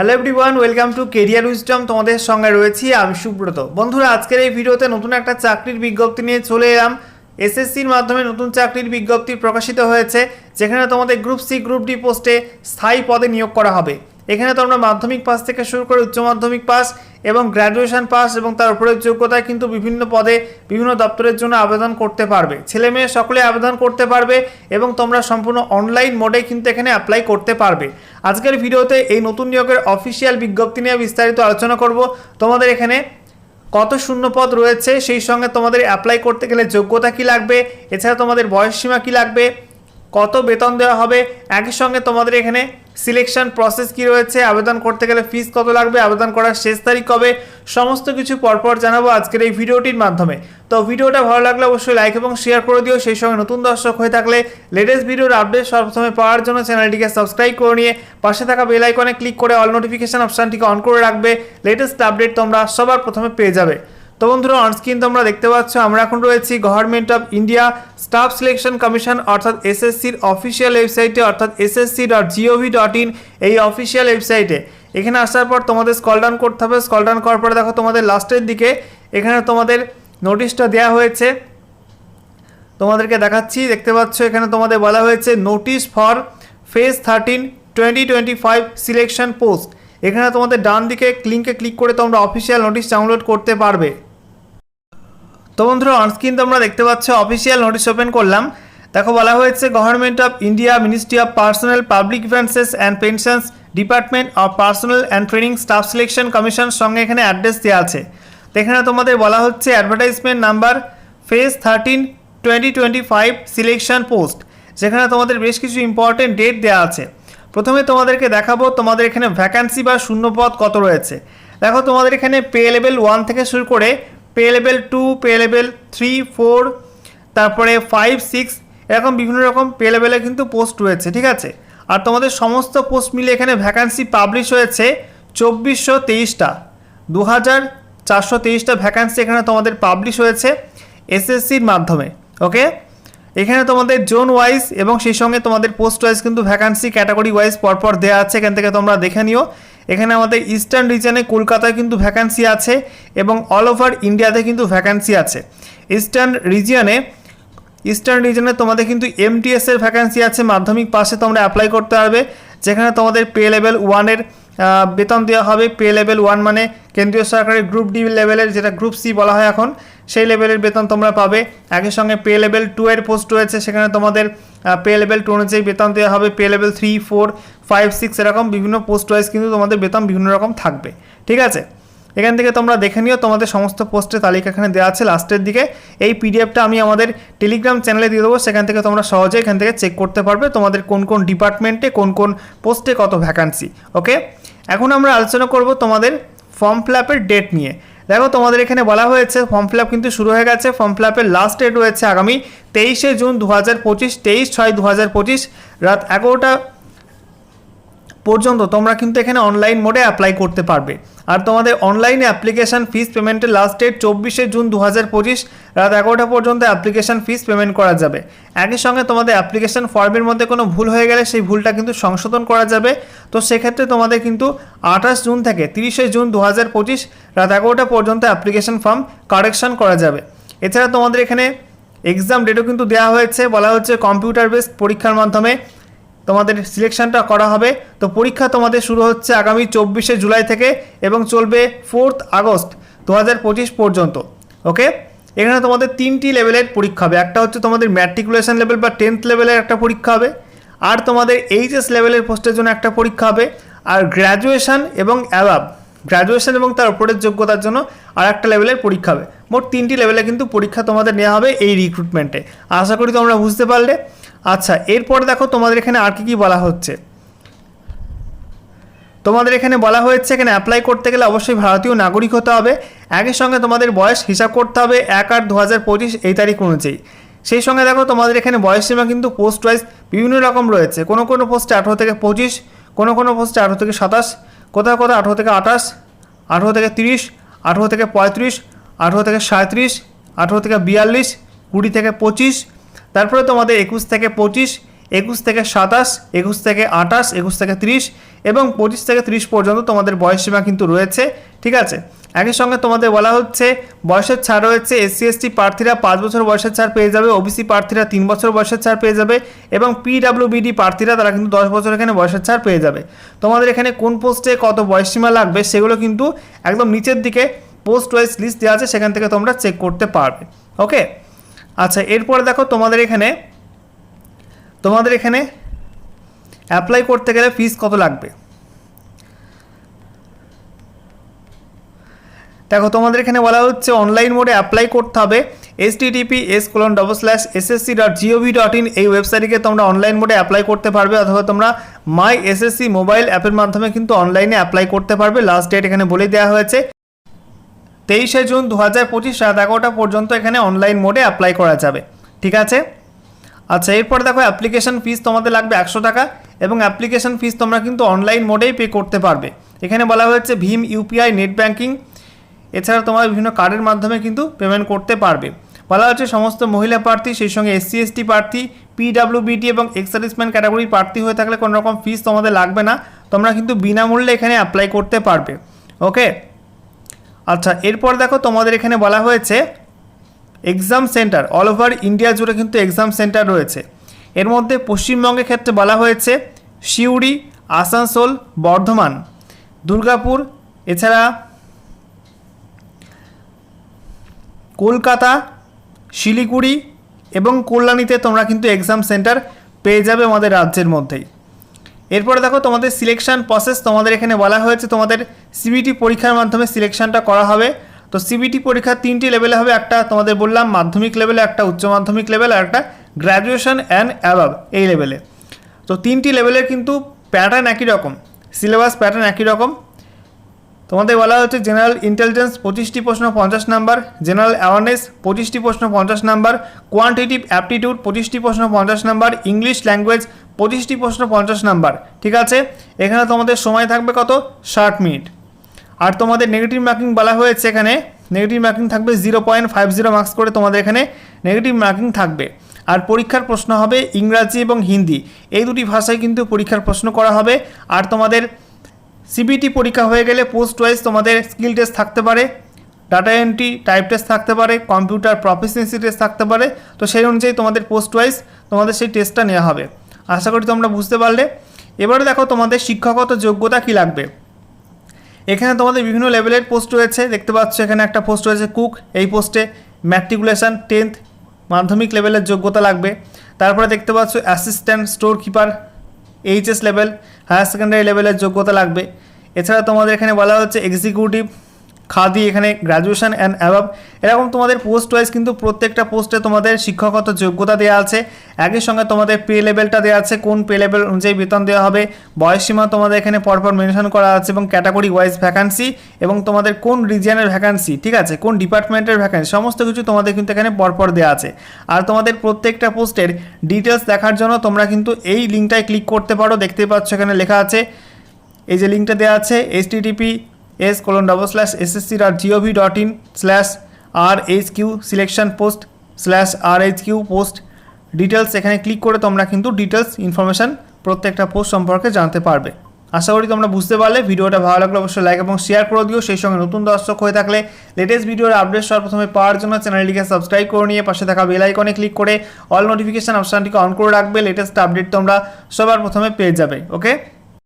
Hello everyone welcome to career wisdom তোমাদের সঙ্গে রয়েছি আমি সুব্রত। বন্ধুরা, আজকের এই ভিডিওতে নতুন একটা চাকরির বিজ্ঞপ্তি নিয়ে চলে এলাম। এসএসসির মাধ্যমে নতুন চাকরির বিজ্ঞপ্তি প্রকাশিত হয়েছে, যেখানে তোমাদের গ্রুপ সি গ্রুপ ডি পোস্টে স্থায়ী পদে নিয়োগ করা হবে। এখানে তোমরা মাধ্যমিক পাস থেকে শুরু করে উচ্চ মাধ্যমিক পাস এবং গ্র্যাজুয়েশন পাস এবং তার উপরের যোগ্যতায় কিন্তু বিভিন্ন পদে বিভিন্ন দপ্তরের জন্য আবেদন করতে পারবে। ছেলে মেয়ে সকলে আবেদন করতে পারবে এবং তোমরা সম্পূর্ণ অনলাইন মোডে কিন্তু এখানে অ্যাপ্লাই করতে পারবে। আজকের ভিডিওতে এই নতুন নিয়োগের অফিসিয়াল বিজ্ঞপ্তি নিয়ে বিস্তারিত আলোচনা করব। তোমাদের এখানে কত শূন্য পদ রয়েছে সেই সঙ্গে তোমাদের অ্যাপ্লাই করতে গেলে যোগ্যতা কি লাগবে? এছাড়া তোমাদের বয়সসীমা কি লাগবে? কত বেতন দেওয়া হবে? একই সঙ্গে তোমাদের এখানে সিলেকশন প্রসেস কি রয়েছে? আবেদন করতে গেলে ফিস কত লাগবে? আবেদন করার শেষ তারিখ কবে? সমস্ত কিছু পরপর জানাব আজকের এই ভিডিওটির মাধ্যমে। তো ভিডিওটা ভালো লাগলে অবশ্যই লাইক এবং শেয়ার করে দিও। সেই সঙ্গে নতুন দর্শক হয়ে থাকলে লেটেস্ট ভিডিওর আপডেট সর্বপ্রথমে পাওয়ার জন্য চ্যানেলটিকে সাবস্ক্রাইব করে নিয়ে পাশে থাকা বেল আইকনে ক্লিক করে অল নোটিফিকেশন অপশানটিকে অন করে রাখবে। লেটেস্ট আপডেট তোমরা সবার প্রথমে পেয়ে যাবে। তো বন্ধুরা অনস্ক্রিন তোমরা দেখতে পাচ্ছ, আমরা এখন রয়েছি government of India Staff Selection Commission অর্থাৎ এসএসসির অফিসিয়াল ওয়েবসাইটে অর্থাৎ SSC dot G O V dot official ওয়েবসাইটে এখানে আসার পর তোমাদের স্কল ডাউন করতে হবে স্কল ডাউন করার পরে দেখো তোমাদের লাস্টের দিকে এখানে তোমাদের নোটিশটা দেওয়া হয়েছে। তোমাদেরকে দেখাচ্ছি, দেখতে পাচ্ছ এখানে তোমাদের বলা হয়েছে notice for phase thirteen twenty twenty five selection post এখানে তোমাদের ডান দিকে লিঙ্কে ক্লিক করে তোমরা অফিসিয়াল নোটিশ ডাউনলোড করতে পারবে। তো বন্ধুরা অনস্ক্রিন তোমরা দেখতে পাচ্ছ অফিসিয়াল নোটিশ ওপেন করলাম। দেখো, বলা হয়েছে government of India ministry of personnel public defences and pensions department of personnel and training Staff Selection Commission সঙ্গে এখানে অ্যাড্রেস দেওয়া আছে। তো এখানে তোমাদের বলা হচ্ছে advertisement number phase thirteen twenty twenty five selection post যেখানে তোমাদের বেশ কিছু ইম্পর্টেন্ট ডেট দেওয়া আছে। প্রথমে তোমাদেরকে দেখাবো, তোমাদের এখানে ভ্যাকান্সি বা শূন্যপদ কত রয়েছে। দেখো, তোমাদের এখানে পে লেভেল ওয়ান থেকে শুরু করে pay level two pay level three four তারপরে ফাইভ সিক্স এরকম বিভিন্ন রকম পে লেভেলে কিন্তু পোস্ট রয়েছে, ঠিক আছে? আর তোমাদের সমস্ত পোস্ট মিলে এখানে ভ্যাকান্সি পাবলিশ হয়েছে চব্বিশশো তেইশটা। দু হাজার চারশো তেইশটা ভ্যাকান্সি এখানে তোমাদের পাবলিশ হয়েছে এসএসসির মাধ্যমে ওকে এখানে তোমাদের জোন ওয়াইজ এবং সেই সঙ্গে তোমাদের পোস্ট ওয়াইজ কিন্তু ভ্যাকান্সি ক্যাটাগরি ওয়াইজ পরপর দেওয়া আছে, এখান থেকে তোমরা দেখে নিও। এখানে আমাদের ইস্টার্ন রিজনে কলকাতায় কিন্তু ভ্যাকান্সি আছে এবং অল ওভার ইন্ডিয়াতে কিন্তু ভ্যাকান্সি আছে। ইস্টার্ন রিজিয়নে ইস্টার্ন রিজনে তোমাদের কিন্তু এমটিএস এর ভ্যাকান্সি আছে, মাধ্যমিক পাশে তোমরা অ্যাপ্লাই করতে পারবে। যেখানে তোমাদের পে লেভেল ওয়ানের বেতন দেওয়া হবে। পে লেভেল ওয়ান মানে কেন্দ্রীয় সরকারের গ্রুপ ডি লেভেলের যেটা গ্রুপ সি বলা হয় এখন, সেই লেভেলের বেতন তোমরা পাবে। একই সঙ্গে পে লেভেল টু এর পোস্ট রয়েছে, সেখানে তোমাদের পে লেভেল টু অনুযায়ী বেতন দেওয়া হবে pay level three four five six এরকম বিভিন্ন পোস্ট ওয়াইজ কিন্তু তোমাদের বেতন বিভিন্ন রকম থাকবে, ঠিক আছে? এখান থেকে তোমরা দেখে নিও, তোমাদের সমস্ত পোস্টের তালিকা এখানে দেওয়া আছে লাস্টের দিকে। এই পিডিএফটা আমি আমাদের টেলিগ্রাম চ্যানেলে দিয়ে দেবো, সেখান থেকে তোমরা সহজে এখান থেকে চেক করতে পারবে তোমাদের কোন কোন ডিপার্টমেন্টে কোন কোন পোস্টে কত ভ্যাকান্সি ওকে এখন আমরা আলোচনা করব তোমাদের ফর্ম ফিল আপের ডেট নিয়ে। দেখো, তোমাদের এখানে বলা হয়েছে ফর্ম ফিল কিন্তু শুরু হয়ে গেছে। ফর্ম ফিল আপের লাস্ট ডেট রয়েছে আগামী তেইশে জুন দু হাজার পঁচিশ, তেইশ ছয় দু হাজার পঁচিশ, রাত এগারোটা পর্যন্ত তোমরা কিন্তু এখানে অনলাইন মোডে অ্যাপ্লাই করতে পারবে। আর তোমাদের অনলাইনে অ্যাপ্লিকেশান ফিস পেমেন্টের লাস্ট ডেট চব্বিশে জুন দু হাজার পঁচিশ, রাত এগারোটা পর্যন্ত অ্যাপ্লিকেশান ফিস পেমেন্ট করা যাবে। একই সঙ্গে তোমাদের অ্যাপ্লিকেশান ফর্মের মধ্যে কোনো ভুল হয়ে গেলে সেই ভুলটা কিন্তু সংশোধন করা যাবে। তো সেক্ষেত্রে তোমাদের কিন্তু আঠাশ জুন থেকে তিরিশে জুন দু হাজার পঁচিশ, রাত এগারোটা পর্যন্ত অ্যাপ্লিকেশান ফর্ম কারেকশান করা যাবে। এছাড়া তোমাদের এখানে এক্সাম ডেটও কিন্তু দেওয়া হয়েছে। বলা হচ্ছে কম্পিউটার বেসড পরীক্ষার মাধ্যমে। তোমাদের সিলেকশনটা করা হবে। তো পরীক্ষা তোমাদের শুরু হচ্ছে আগামী চব্বিশে জুলাই থেকে এবং চলবে ফোর্থ আগস্ট দু হাজার পঁচিশ পর্যন্ত ওকে এখানে তোমাদের তিনটি লেভেলের পরীক্ষা হবে। একটা হচ্ছে তোমাদের ম্যাট্রিকুলেশন লেভেল বা টেন্থ লেভেলের একটা পরীক্ষা হবে। আর তোমাদের এইচএস লেভেলের পোস্টের জন্য একটা পরীক্ষা হবে। আর গ্র্যাজুয়েশান এবং অ্যাবাব গ্র্যাজুয়েশন এবং তার উপরের যোগ্যতার জন্য আর একটা লেভেলের পরীক্ষা হবে। মোট তিনটি লেভেলে কিন্তু পরীক্ষা তোমাদের নেওয়া হবে এই রিক্রুটমেন্টে আশা করি তোমরা বুঝতে পারলে। আচ্ছা এরপরে দেখো তোমাদের এখানে আর কি কি বলা হচ্ছে। তোমাদের এখানে বলা হয়েছে এখানে অ্যাপ্লাই করতে গেলে অবশ্যই ভারতীয় নাগরিক হতে হবে। একই সঙ্গে তোমাদের বয়স হিসাব করতে হবে এক আট দু হাজার পঁচিশ এই তারিখ অনুযায়ী। সেই সঙ্গে দেখো তোমাদের এখানে বয়স সীমা কিন্তু পোস্ট ওয়াইজ বিভিন্ন রকম রয়েছে। কোনো কোনো পোস্টে আঠেরো থেকে পঁচিশ, কোনো কোনো পোস্টে আঠেরো থেকে সাতাশ কোথাও কোথায়? আঠেরো থেকে আঠাশ, আঠেরো থেকে তিরিশ, আঠেরো থেকে পঁয়ত্রিশ, আঠেরো থেকে সাঁত্রিশ আঠেরো থেকে বিয়াল্লিশ, কুড়ি থেকে পঁচিশ, তারপরে তোমাদের একুশ থেকে পঁচিশ, একুশ থেকে সাতাশ, একুশ থেকে আঠাশ, একুশ থেকে তিরিশ এবং পঁচিশ থেকে ত্রিশ পর্যন্ত তোমাদের বয়সসীমা কিন্তু রয়েছে, ঠিক আছে? একই সঙ্গে তোমাদের বলা হচ্ছে, বয়সের ছাড় রয়েছে এসসি এসটি প্রার্থীরা পাঁচ বছর বয়সের ছাড় পেয়ে যাবে ওবিসি প্রার্থীরা তিন বছর বয়সের ছাড় পেয়ে যাবে এবং পিডাব্লিউবিডি প্রার্থীরা তারা কিন্তু দশ বছর এখানে বয়সের ছাড় পেয়ে যাবে। তোমাদের এখানে কোন পোস্টে কত বয়স সীমা লাগবে সেগুলো কিন্তু একদম নিচের দিকে পোস্ট ওয়াইজ লিস্ট দেওয়া আছে, সেখান থেকে তোমরা চেক করতে পারবে। ওকে? আচ্ছা এরপরে দেখো তোমাদের এখানে তোমাদের এখানে অ্যাপ্লাই করতে গেলে ফিস কত লাগবে? দেখো, তোমাদের এখানে বলা হচ্ছে অনলাইন মোডে অ্যাপ্লাই করতে হবে। H T T P S colon double slash SSC dot G O V dot ওয়েবসাইটে তোমরা অনলাইন মোডে অ্যাপ্লাই করতে পারবে, অথবা তোমরা মাই এসএসসি মোবাইল অ্যাপের মাধ্যমে কিন্তু অনলাইনে অ্যাপ্লাই করতে পারবে। লাস্ট ডেট এখানে বলে দেওয়া হয়েছে। তেইশে জুন দু হাজার পঁচিশ রাত এগারোটা পর্যন্ত এখানে অনলাইন মোডে অ্যাপ্লাই করা যাবে। ঠিক আছে? আচ্ছা এরপর দেখো অ্যাপ্লিকেশন ফিস তোমাদের লাগবে একশো টাকা এবং অ্যাপ্লিকেশন ফিস তোমরা কিন্তু অনলাইন মোডেই পে করতে পারবে। এখানে বলা হয়েছে ভীম ইউপিআই নেট ব্যাঙ্কিং এছাড়া তোমরা বিভিন্ন কার্ডের মাধ্যমে কিন্তু পেমেন্ট করতে পারবে। বলা হচ্ছে সমস্ত মহিলা প্রার্থী, সেই সঙ্গে এসসি এসটি প্রার্থী পিডাব্লিউবিটি এবং এক্স সার্ভিসম্যান ক্যাটাগরির প্রার্থী হয়ে থাকলে কোনো রকম ফিস তোমাদের লাগবে না। তোমরা কিন্তু বিনামূল্যে এখানে অ্যাপ্লাই করতে পারবে। ওকে আচ্ছা এরপর দেখো তোমাদের এখানে বলা হয়েছে exam centre all over India জুড়ে কিন্তু এক্সাম সেন্টার রয়েছে। এর মধ্যে পশ্চিমবঙ্গের ক্ষেত্রে বলা হয়েছে সিউড়ি, আসানসোল, বর্ধমান, দুর্গাপুর, এছাড়া কলকাতা, শিলিগুড়ি এবং কল্যাণীতে তোমরা কিন্তু এক্সাম সেন্টার পেয়ে যাবে আমাদের রাজ্যের মধ্যেই। এরপরে দেখো তোমাদের সিলেকশন প্রসেস তোমাদের এখানে বলা হয়েছে তোমাদের সিবিটি পরীক্ষার মাধ্যমে সিলেকশনটা করা হবে। তো সিবিটি পরীক্ষা তিনটি লেভেলে হবে, একটা তোমাদের বললাম মাধ্যমিক লেভেলে একটা উচ্চ মাধ্যমিক লেভেল আর একটা গ্র্যাজুয়েশন অ্যান্ড অ্যাবাব এই লেভেলে তো তিনটি লেভেলের কিন্তু প্যাটার্ন একই রকম সিলেবাস প্যাটার্ন একই রকম। তোমাদের বলা হচ্ছে জেনারেল ইন্টেলিজেন্স পঁচিশটি প্রশ্ন পঞ্চাশ নাম্বার, জেনারেল অ্যাওয়ারনেস পঁচিশটি প্রশ্ন পঞ্চাশ নাম্বার, কোয়ান্টিটিভ অ্যাপটিটিউড পঁচিশটি প্রশ্ন পঞ্চাশ নাম্বার, ইংলিশ ল্যাঙ্গুয়েজ পঁচিশটি প্রশ্ন পঞ্চাশ নাম্বার, ঠিক আছে? এখানে তোমাদের সময় থাকবে কত? ষাট মিনিট। আর তোমাদের নেগেটিভ মার্কিং বলা হয়েছে এখানে, নেগেটিভ মার্কিং থাকবে zero point five zero marks করে তোমাদের এখানে নেগেটিভ মার্কিং থাকবে। আর পরীক্ষার প্রশ্ন হবে ইংরাজি এবং হিন্দি, এই দুটি ভাষায় কিন্তু পরীক্ষার প্রশ্ন করা হবে। আর তোমাদের সিবিটি পরীক্ষা হয়ে গেলে পোস্ট ওয়াইজ তোমাদের স্কিল টেস্ট থাকতে পারে ডাটা এন্ট্রি টাইপ টেস্ট থাকতে পারে কম্পিউটার প্রফিসিয়েন্সি টেস্ট থাকতে পারে। তো সেই অনুযায়ী তোমাদের পোস্ট ওয়াইজ তোমাদের সেই টেস্টটা নেওয়া হবে। আশা করি তোমরা বুঝতে পারলে। এবারে দেখো তোমাদের শিক্ষাগত যোগ্যতা কী লাগবে। এখানে তোমাদের বিভিন্ন লেভেলের পোস্ট রয়েছে। দেখতে পাচ্ছ এখানে একটা পোস্ট রয়েছে কুক এই পোস্টে ম্যাট্রিকুলেশন টেন্থ মাধ্যমিক লেভেলের যোগ্যতা লাগবে। তারপরে দেখতে পাচ্ছ assistant store keeper HS level higher secondary লেভেলের যোগ্যতা লাগবে। এছাড়া তোমাদের এখানে বলা হচ্ছে এক্সিকিউটিভ খাদি, এখানে গ্র্যাজুয়েশন অ্যান্ড অ্যাবাব এরকম তোমাদের পোস্ট ওয়াইজ কিন্তু প্রত্যেকটা পোস্টে তোমাদের শিক্ষাগত যোগ্যতা দেওয়া আছে। একই সঙ্গে তোমাদের পে লেভেলটা দেওয়া আছে, কোন পে লেভেল অনুযায়ী বেতন দেওয়া হবে বয়সসীমা তোমাদের এখানে পরপর মেনশন করা আছে এবং ক্যাটাগরি ওয়াইজ ভ্যাকান্সি এবং তোমাদের কোন রিজিয়নের ভ্যাকান্সি ঠিক আছে? কোন ডিপার্টমেন্টের ভ্যাকান্সি সমস্ত কিছু তোমাদের কিন্তু এখানে পরপর দেওয়া আছে। আর তোমাদের প্রত্যেকটা পোস্টের ডিটেলস দেখার জন্য তোমরা কিন্তু এই লিঙ্কটায় ক্লিক করতে পারো দেখতে পাচ্ছ এখানে লেখা আছে। এই যে লিঙ্কটা দেওয়া আছে H TTP S colon double slash SSC dot GOV dot in slash R H Q selection post slash R H Q post details এখানে ক্লিক করে তোমরা কিন্তু ডিটেলস ইনফরমেশান প্রত্যেকটা পোস্ট সম্পর্কে জানতে পারবে। আশা করি তোমরা বুঝতে পারলে। ভিডিওটা ভালো লাগলে অবশ্যই লাইক এবং শেয়ার করে দিও। সেই সঙ্গে নতুন দর্শক হয়ে থাকলে লেটেস্ট ভিডিওর আপডেট সর্বপ্রথমে পাওয়ার জন্য চ্যানেলটিকে সাবস্ক্রাইব করে নিয়ে পাশে থাকা বেল আইকনে ক্লিক করে অল নোটিফিকেশন অপশানটিকে অন করে রাখবে। লেটেস্ট আপডেট তোমরা সবার প্রথমে পেয়ে যাবে। ওকে